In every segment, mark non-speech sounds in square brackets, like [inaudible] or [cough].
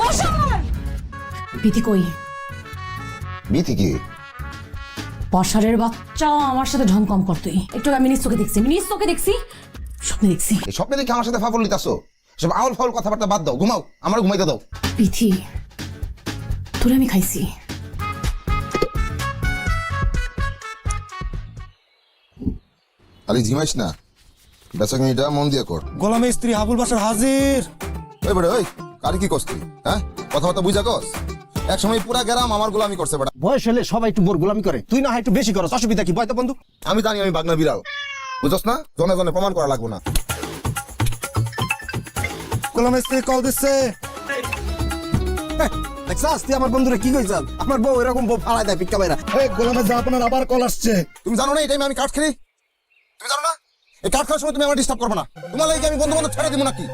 বসার কই? বিথি কি? বসারের বাচ্চা আমার সাথে ঢং কম কর তুই একটু আমি নিজ চোখে দেখছি নিজ চোখে দেখছি স্বপ্নে দেখছি। এই স্বপ্নে দেখে আমার সাথে ফাফল লিতাছো সব আউল ফাউল কথাবার্তা বাদ দাও ঘুমাও আমার ঘুমাইতে দাও। বিধি তোরে আমি খাইছি। আরে ঝিমাইস না। বেচাকেনিটা মন দিয়ে কর। গোলামে স্ত্রী হাবুল বাসার হাজির। ওই বেড়ে ওই কার কি কস তুই হ্যাঁ? কথাবার্তা বুঝা কস? এক সময় পুরা গেরাম আমার গোলামি করছে বেটা। বয়স হলে সবাই একটু বোর গোলামি করে। তুই না হয় একটু বেশি করস অসুবিধা কি? বয়তো বন্ধু। আমি জানি আমি বাগনা বিড়াল। বুঝছ না? জনে জনে প্রমাণ করা লাগবো না। গোলামে স্ত্রী কল দিচ্ছে। দেখছাস? তুই আমার বন্ধুরে কি কইছাল আমার বউ এরকম বউ ফালাই দেয় পিক্কা বাইরা এই গোলামে যা আপনার আবার কল আসছে। তুমি জানো না এই টাইমে আমি কাঠ খেলি? তুমি জানো না? এই কাঠ খাওয়ার সময় তুমি আমার ডিস্টার্ব করবে না। তোমার লাগে আমি বন্ধু বান্ধব ছেড়ে দিব নাকি?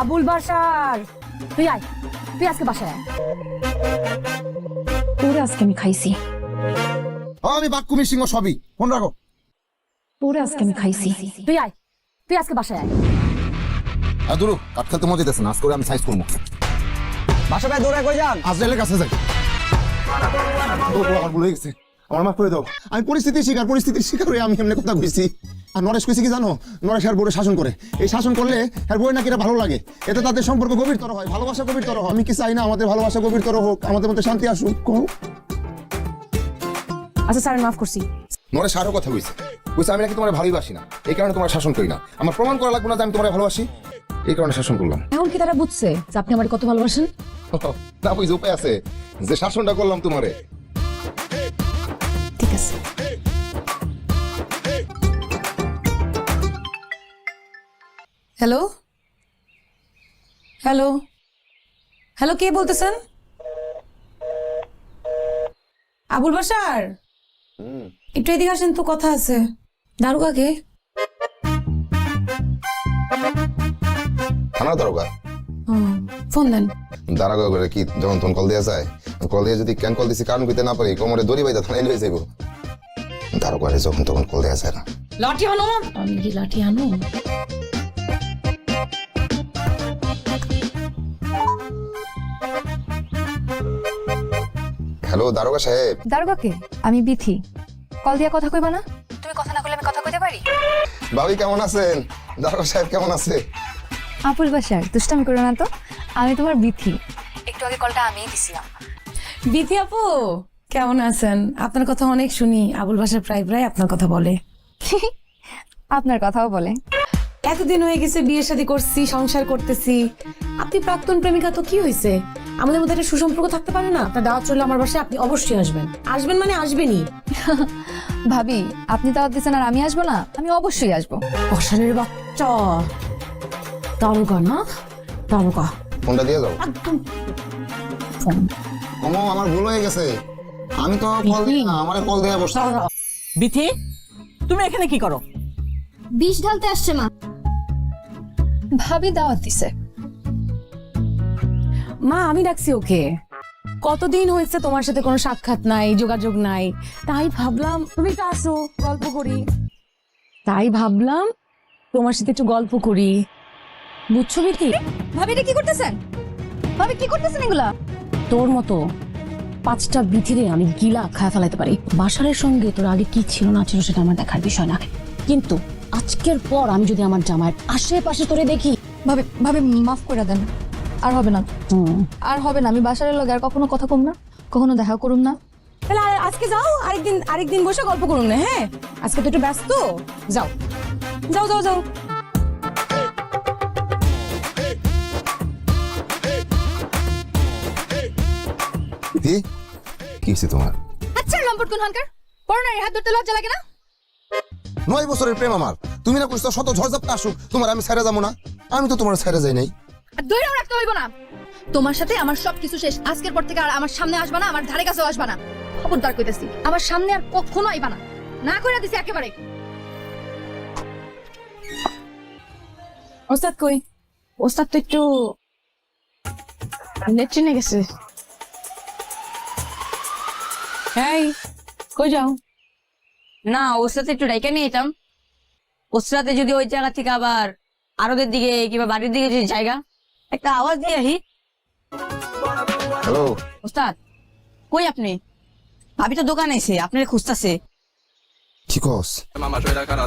আবুল বাসার তুই আয়। তুই আজকে বাসায় আয়। তোরে আজকে আমি খাইছি। আমি সিংহ সবই। ফোন রাখো। তোরে আজকে আমি খাইছি। তুই আয়। তুই আজকে বাসায় আয়। আর দূর কাঠ খেলতে মজা দিতেছে না। আজ করে আমি সাইজ করব। বাসা ভাই দৌড়ায় কই যান? আজরাইলের কাছে যাই। ও, ও, আমার ভুলে গেছে। আমার মাফ করে দাও। আমি পরিস্থিতির শিকার পরিস্থিতির শিকার হয়ে আমি এমনি কথা কইছি। আর নরেশ কইছে কি জানো? নরেশ আর বউরে শাসন করে। এই শাসন করলে আর বউয়ের নাকি এটা ভালো লাগে। এতে তাদের সম্পর্ক গভীরতর হয় ভালোবাসা গভীরতর হয়। আমি কি চাই না আমাদের ভালোবাসা গভীরতর হোক আমাদের মধ্যে শান্তি আসুক? কও। আচ্ছা স্যার মাফ করছি। নরেশ আরও কথা কইছে। কইছে আমি নাকি তোমার ভালোবাসি না। এই কারণে তোমার শাসন করি না। আমার প্রমাণ করা লাগবে না যে আমি তোমার ভালোবাসি। এই কারণে শাসন করলাম। এখন কি তারা বুঝছে যে আপনি আমার কত ভালোবাসেন? [laughs] না বুঝে উপায় আছে। যে শাসনটা করলাম তোমারে আছে হ্যালো হ্যালো হ্যালো কে বলতেছেন? আবুল বাসার একটু এদিকে আসেন তো কথা আছে। দারুকা কে? থানা দারোগা। ফোন দেন। দারোগা করে কি যখন তখন কল দেওয়া যায়? কল দিয়ে যদি ক্যান কল দিছি কারণ কইতে না পারি কোমরে দড়ি বাইদা থানায় লয়ে যাইব দারোগারে যখন তখন কল দেওয়া যায় না লাঠি আনো আমি কি লাঠি আনো হ্যালো দারোগা সাহেব দারোগাকে আমি বিথি কল দিয়া কথা কইবা না তুমি কথা না কইলে আমি কথা কইতে পারি ভাবি কেমন আছেন দারোগা সাহেব কেমন আছে আপুল বাসার দুষ্টামি করো না তো আমি তোমার বিথি একটু আগে কলটা আমিই দিছিলাম বিথি আপু কেমন আছেন? আপনার কথা অনেক শুনি। আবুল বাসার প্রায় প্রায় আপনার কথা বলে। আপনার কথাও বলে। এতদিন হয়ে গেছে বিয়ে শাদী করছি সংসার করতেছি। আপনি প্রাক্তন প্রেমিকা তো কি হয়েছে? আমাদের মধ্যে একটা সুসম্পর্ক থাকতে পারে না। আপনার দাওয়াত চললে আমার বাসায় আপনি অবশ্যই আসবেন। আসবেন মানে আসবেনই। ভাবি আপনি দাওয়াত দিচ্ছেন আর আমি আসব না? আমি অবশ্যই আসব। বসানের বাচ্চা। তারকা না? তারকা। ফোনটা দিয়ে যাও একদম। ফোন। ওমো আমার ভুল হয়ে গেছে। আমি তো কল দিই না আমার কল দেয়া বসে। বিথি তুমি এখানে কি করো? বিষ ঢালতে আসছে মা। ভাবি দাওয়াত দিছে। মা আমি ডাকছি ওকে। কতদিন হয়েছে তোমার সাথে কোনো সাক্ষাৎ নাই যোগাযোগ নাই? তাই ভাবলাম তুমি তো আসো গল্প করি। তাই ভাবলাম তোমার সাথে একটু গল্প করি। বুঝছ বিথি? ভাবি এটা কি করতেছেন? ভাবি কি করতেছেন এগুলা? তোর মতো পাঁচটা বিথিরে আমি গিলা খায় ফেলাইতে পারি। বাসারের সঙ্গে তোর আগে কি ছিল না ছিল সেটা আমার দেখার বিষয় না। কিন্তু আজকের পর আমি যদি আমার জামাইয়ের আশেপাশে তোরে দেখি ভাবে ভাবে মাফ করে দেন। আর হবে না। হুম। আর হবে না আমি বাসারের লগে আর কখনো কথা কম না কখনো দেখা করুম না। তাহলে আজকে যাও আরেকদিন আরেকদিন বসে গল্প করুন না হ্যাঁ? আজকে তো একটু ব্যস্ত। যাও। যাও যাও যাও। কি কি হয়েছে তোমার? আচ্ছা লম্পট কোন হানকার? পড়নার হাত ধরতে লজ্জা লাগে না? নয় বছরের প্রেম আমার। তুমি না কইছো শত ঝড়ঝাপটা আসুক তোমার আমি ছেড়ে যাব না। আমি তো তোমার ছেড়ে যাই নাই। আর দৈরাও রাখতে হইব না। তোমার সাথে আমার সবকিছু শেষ। আজকের পর থেকে আর আমার সামনে আসবা না আমার ধারে কাছেও আসবা না। খবরদার কইতেছি আমার সামনে আর কখনো আইবা না। না কইরা দিছি একেবারে। ওস্তাদ কই? ওস্তাদ তো একটু লেট্রিনে গেছে। এই কই যাও। না ওর সাথে একটু ডাইকা নিয়ে যেতাম। কোসরাতে যদি ওই জায়গা থেকে আবার আরদের দিকে কিংবা বাড়ির দিকে যদি জায়গা একটা আওয়াজ দিয়ে আহি হ্যালো। ওস্তাদ কই আপনি? ভাবি তো দোকানে এসে আপনার খুঁজতাছে। ঠিক আছে Mamá, yo era cara,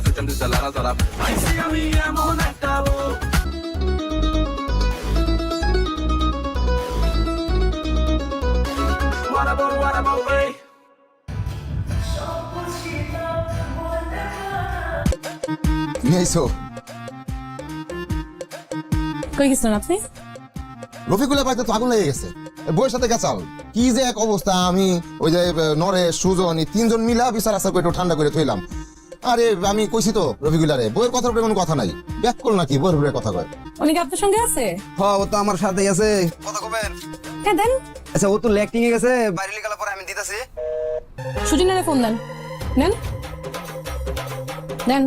নিয়ে আইসো কই গেছিলেন আপনি? রফিকুলের বাড়িতে তো আগুন লেগে গেছে। বইয়ের সাথে গেছাল কি যে এক অবস্থা আমি ওই যে নরেশ সুজন এই তিনজন মিলা বিচার আসার করে একটু ঠান্ডা করে থইলাম। আরে আমি কইছি তো রফিকুলারে বইয়ের কথার উপরে কোনো কথা নাই। ব্যাক করল নাকি বইয়ের উপরে কথা কয়। উনি কি আপনার সঙ্গে আছে? হ ও তো আমার সাথেই আছে। কথা কবেন? হ্যাঁ দেন। আচ্ছা ও তো ল্যাকটিং এ গেছে বাইরে লিগালা পরে আমি দিতেছি। সুজিনারে ফোন দেন। দেন দেন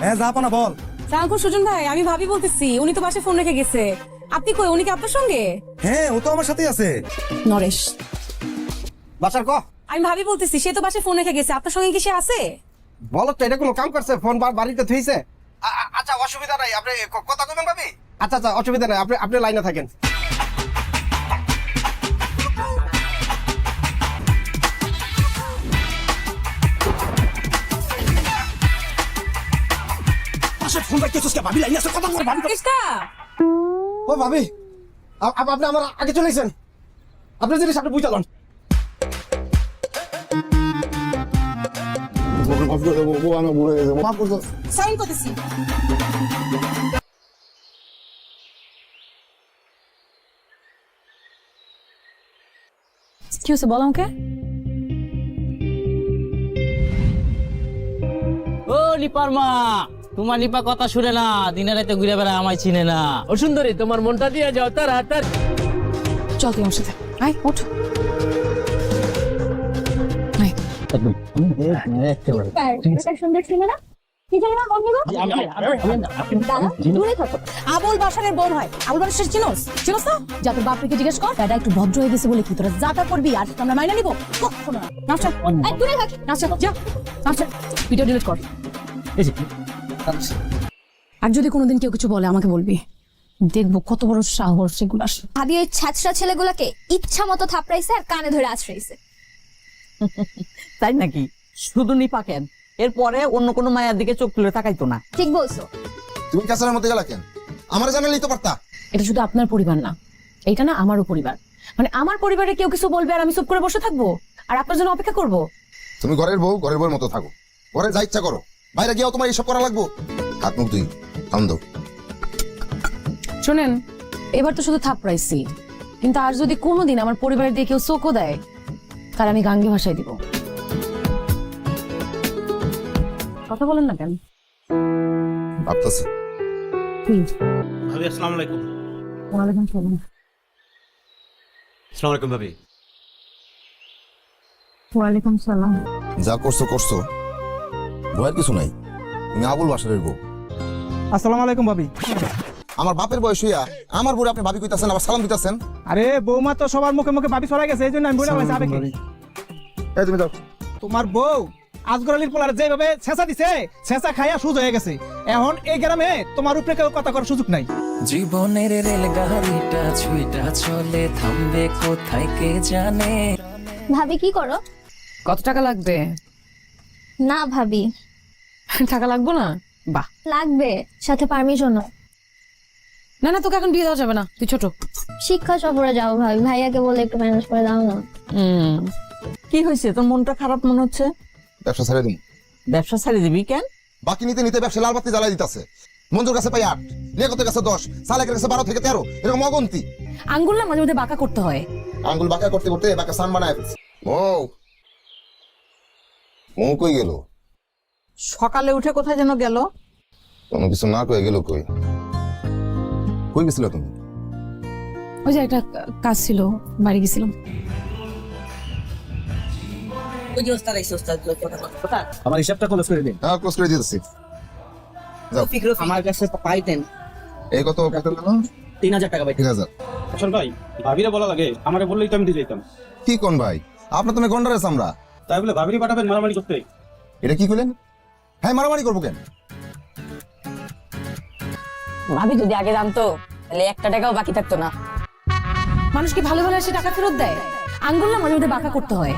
হ্যাঁ না বল সুজন ভাই আমি ভাবি বলতেছি উনি তো বাসে ফোন রেখে গেছে। আপনি কই উনি কি আপনার সঙ্গে? হ্যাঁ ও তো আমার সাথেই আছে। নরেশ। বাসার ক? আমি ভাবি বলতেছি সে তো বাসে ফোন রেখে গেছে আপনার সঙ্গে কি সে আছে? বলো তো এটা কোনো কাম করছে ফোন বা- বাড়িতে থইছে? আচ্ছা অসুবিধা নাই আপনি কথা কবেন ভাবি? আচ্ছা আচ্ছা অসুবিধা নাই আপনি আপনি লাইনে থাকেন। ফোন রাখতেছিস কে? ভাবি লাইনে আছে কথা বল ভাবি। ও ভাবি আপনি আমার আগে চলে এসেছেন। আপনি জিনিস আপনি বুঝালেন সাইন করতেছি। কি হয়েছে বলো আমাকে। ও লিপার মা তোমার লিপা কথা শুনে না দিনে রাতে ঘুরে বেড়ায় আমায় চিনে না। ও সুন্দরী তোমার মনটা দিয়ে যাও তার হাতার চল তুই আমার সাথে। আয় ওঠ আয়। সুন্দর ছিল না? কি জানি না বন্ধু দূরে থাকো। আবুল বাসারের বোন হয়। আবুল বাসার চিনোস? চিনোস না? যা তোর বাপকে জিজ্ঞেস কর দাদা একটু ভদ্র হয়ে গেছে বলে কি তোরা যা তা করবি আর আমরা মাইনা নিব? কখনো না। নাচা। এই, দূরে থাক। নাচা যা। নাচা। ভিডিও ডিলিট কর। আর যদি কোনোদিন কেউ কিছু বলে আমাকে বলবি। দেখব কত বড় সাহস সেগুলো ভাবি ওই ছাত্রা ছেলেগুলোকে ইচ্ছা মতো থাপড়াইছে আর কানে ধরে আছড়াইছে। [laughs] তাই নাকি? শুধু নিপা কেন? এরপরে অন্য কোনো মায়ের দিকে চোখ তুলে তাকাইতো না। ঠিক বলছো। তুমি ক্যাসারের মধ্যে গেলা কেন? আমার জানালেই তো পারতা এটা শুধু আপনার পরিবার না এটা না আমারও পরিবার। মানে আমার পরিবারে কেউ কিছু বলবে আর আমি চুপ করে বসে থাকব? আর আপনার জন্য অপেক্ষা করব? তুমি ঘরের বউ ঘরের বউয়ের মতো থাকো। ঘরে যা ইচ্ছা করো। বাইরে গিয়েও তোমার এইসব করা লাগবো? হাত মুখ তুই আনন্দ শোনেন এবার তো শুধু থাপড়াইছি। কিন্তু আর যদি কোনোদিন আমার পরিবারের দিয়ে কেউ চোখও দেয় তাহলে আমি গাঙ্গে ভাষায় দিব। কথা বলেন না কেন? ভাবতেছি। ভাবি আসসালামু আলাইকুম। ওয়ালাইকুম সালাম। আসসালামু আলাইকুম ভাবি। ওয়ালাইকুম সালাম। যা করছ করছ। ভয়ের কিছু নাই। তুমি আবুল বাসারের বউ। আসসালামু আলাইকুম ভাবি। আমার বাপের বয়স হইয়া আমার বউরে আপনি ভাবি কইতাছেন আবার সালাম দিতাছেন? আরে বৌমা তো সবার মুখে মুখে ভাবি ছড়াই গেছে এই জন্য আমি বলে বলছি আবেগে এই তুমি যাও। তোমার বউ আজগর আলীর পোলার যেভাবে ছেঁচা দিছে ছেঁচা খাইয়া সুজ হয়ে গেছে। এখন এই গ্রামে তোমার উপরে কেউ কথা করার সুযোগ নাই। জীবনের রেলগাড়িটা ছুইটা চলে থামবে কোথায় কে জানে? ভাবি কি করো? কত টাকা লাগবে? না ভাবি। টাকা লাগবো না? বাহ। লাগবে সাথে পারমিশন না না তোকে এখন বিয়ে দেওয়া যাবে না তুই ছোট। শিক্ষা সফরে যাও ভাবি ভাইয়াকে বলে একটু ম্যানেজ করে দাও না। কি হয়েছে? তোর মনটা খারাপ মনে হচ্ছে? ব্যবসা ছেড়ে দিন। ব্যবসা ছাড়ি দিবি কেন? বাকি নিতে নিতে ব্যবসা লাল বাতি জ্বালাই দিতেছে। মঞ্জুর কাছে পাই আট লেখতের কাছে দশ সালেকের কাছে বারো থেকে তেরো এরকম অগন্তি। আঙ্গুল না মাঝে মধ্যে বাঁকা করতে হয়? আঙ্গুল বাঁকা করতে করতে বাঁকা সান বানায় ফেলছে। ও ও কই গেল? সকালে উঠে কোথায় যেন গেল? কোনো কিছু না কয়ে গেল কই? কই গেছিল তুমি? ওই যে একটা কাজ ছিল বাড়ি গেছিলাম। ওই যে ওস্তাদ আইছে ওস্তাদ আমার হিসাবটা ক্লোজ করে দিন। হ্যাঁ ক্লোজ করে দিতেছি। যাও। আমার কাছে পাইতেন এই কত কত গেল তিন হাজার টাকা তিন হাজার। আসল ভাই ভাবিরে বলা লাগে আমারে বললেই তো আমি দিয়ে যেতাম কি কোন ভাই? আপনার তুমি গন্ডারেস আমরা। তাই বলে ভাবিরে পাঠাবেন মারামারি করতে? এটা কি করলেন? হ্যাঁ মারামারি করব কেন? ভাবি যদি আগে জানতো তাহলে একটা টাকাও বাকি থাকতো না। মানুষ কি ভালো ভালো এসে টাকা ফেরত দেয়? আঙ্গুল না মাঝে মধ্যে বাঁকা করতে হয়?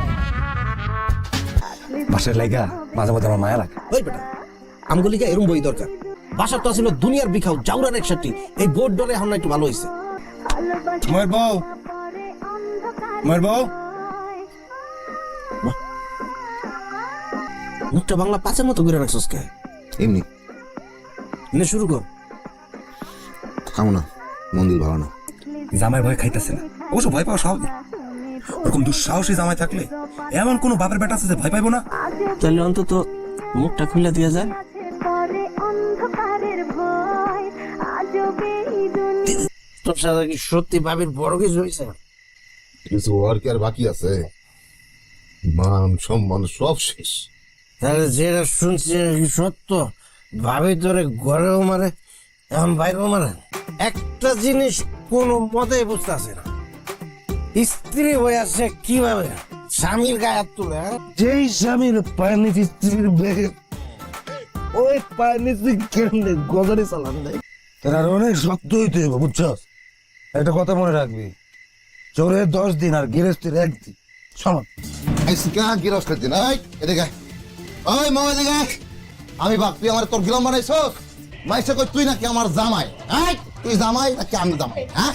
বাসার লাইগা মাঝে মাঝে আমার মায়া লাগে। ওই বেটা আমগুলিকে এরম বই দরকার। বাসার তো ছিল দুনিয়ার বিখাও জাউরার একসাথে এই বোর্ড ডরে এখন একটু ভালো হয়েছে ময়ের বউ ময়ের বউ। মুখটা বাংলা পাঁচের মতো করে রাখছস কে? এমনি। নে শুরু কর। খামো না মন্দির ভালো না। জামাই ভয় খাইতেছে না। অবশ্য ভয় পাওয়া স্বাভাবিক। ওরকম দুঃসাহসী জামাই থাকলে এমন কোন বাপের বেটা আছে যে ভয় পাইবো না? তাহলে অন্তত মুখটা খুলে দিয়ে যায়। তোর সাথে কি সত্যি ভাবির বড় কিছু হয়েছে কিছু আর কি আর বাকি আছে? মান সম্মান সব শেষ। তাহলে যেটা শুনছি কি সত্য? ভাবি তোরে ঘরেও মারে এখন বাইরেও মারে। একটা জিনিস কোনো মতেই বুঝতে আসে না। স্ত্রী হয়ে আছে কীভাবে? স্বামীর গায়ে হাত তুলে হ্যাঁ? যেই স্বামীর পায়ের নিচে স্ত্রীর বেগে ওই পায়ের নিচে কেমনে গজারে চালান দেয়? তোর আর অনেক শক্ত হইতে হবে বুঝছস? একটা কথা মনে রাখবি। চোরের দশ দিন আর গৃহস্থের একদিন। সমান নাই এদিকে আয়। ওই মা এদিকে আয়। আমি ভাব তুই আমার তোর গিলম বানাইছস? মাইসে কই তুই নাকি আমার জামাই হ্যাঁ? তুই জামাই নাকি আমি জামাই হ্যাঁ?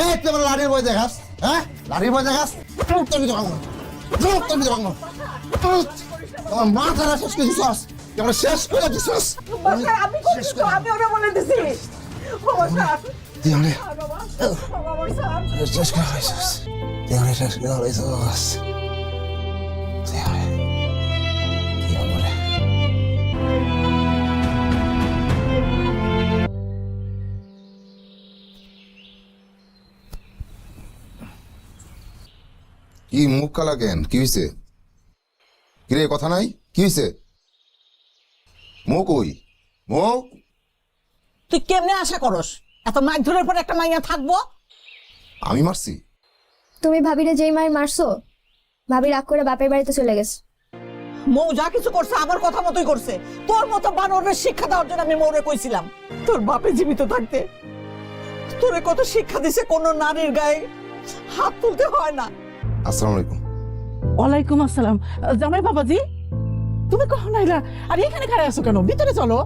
এই তুই আমার লাড়ির বই দেখাস হ্যাঁ? লাড়ির বই দেখাস? তোর ভিতরে ভাঙবো তোর ভাঙবো চুপ। তোমার মাথাটা শেষ করে দিছস আমার শেষ করে দিছস। আমি ওটা বলে দিছি। তুই আমার শেষ করে হয়েছিস তুই কি মুখ কালা কেন? কি হয়েছে কিরে কথা নাই? কি হয়েছে মুখ ওই। মুখ? তুই কেমনে আশা করস? এত মাছ ধরার পর একটা মাইয়া থাকব? আমি মারছি? তুমি ভাবিরে যেই মায়ের মারছো ভাবি রাগ করে বাপের বাড়িতে চলে গেছে। মৌ যা কিছু করছে আমার কথা মতোই করছে। তোর মতো বানরের শিক্ষা দেওয়ার জন্য আমি মৌরে কইছিলাম। তোর বাপে জীবিত থাকতে। তোরে কত শিক্ষা দিছে কোন নারীর গায়ে হাত তুলতে হয় না। আসসালামু আলাইকুম। ওয়ালাইকুম আসসালাম। জামাই বাবাজি তুমি কখন আইলা? আর এখানে খাড়া আছো কেন? ভিতরে চলো।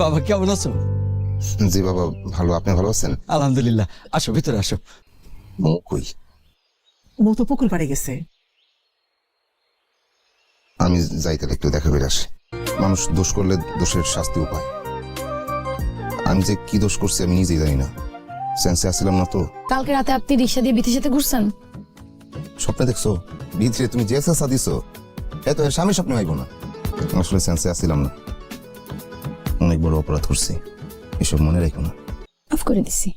বাবা কেমন আছো? জি বাবা ভালো। আপনি ভালো আছেন? আলহামদুলিল্লাহ। আসো ভিতরে আসো। মুখ কই? মৌ তো পুকুর পাড়ে গেছে। আমি যাই তাহলে একটু দেখা করে আসি। মানুষ দোষ করলে দোষের শাস্তি উপায়। আমি যে কি দোষ করছি আমি নিজেই জানি না। সেন্সে আসছিলাম না তো। কালকে রাতে আপনি রিক্সা দিয়ে বিথির সাথে ঘুরছেন? স্বপ্নে দেখছ? ভিতরে তুমি যে সেন্সা দিছো? এত স্বামী স্বপ্নে আইব না। আসলে সেন্সে আসছিলাম না। অনেক বড় অপরাধ করছি। এসব মনে রাখো না। অফ করে দিছি।